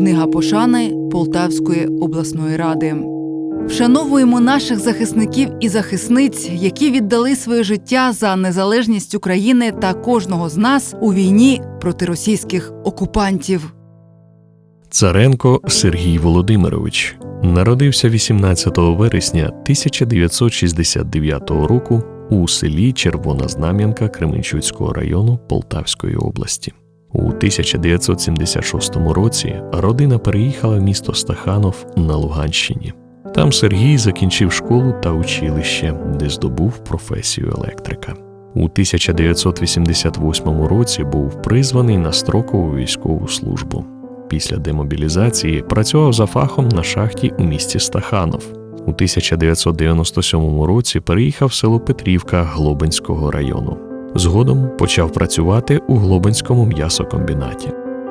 Книга пошани Полтавської обласної ради. Вшановуємо наших захисників і захисниць, які віддали своє життя за незалежність України та кожного з нас у війні проти російських окупантів. Царенко Сергій Володимирович народився 18 вересня 1969 року у селі Червона Знам'янка Кременчуцького району Полтавської області. У 1976 році родина переїхала в місто Стаханов на Луганщині. Там Сергій закінчив школу та училище, де здобув професію електрика. У 1988 році був призваний на строкову військову службу. Після демобілізації працював за фахом на шахті у місті Стаханов. У 1997 році переїхав в село Петрівка Глобинського району. Згодом почав працювати у Глобинському м'ясокомбінаті.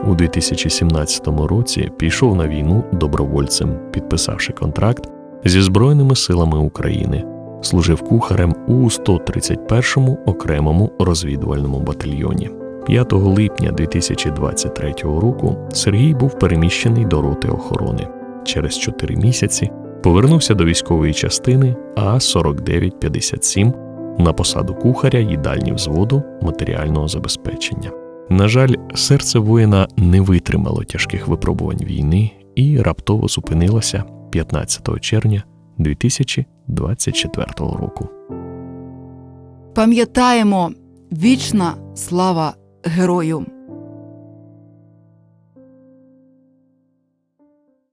У 2017 році пішов на війну добровольцем, підписавши контракт зі Збройними силами України. Служив кухарем у 131-му окремому розвідувальному батальйоні. 5 липня 2023 року Сергій був переміщений до роти охорони. Через 4 місяці повернувся до військової частини А4957 на посаду кухаря їдальні взводу матеріального забезпечення. На жаль, серце воїна не витримало тяжких випробувань війни і раптово зупинилося 15 червня 2024 року. Пам'ятаємо вічна слава герою.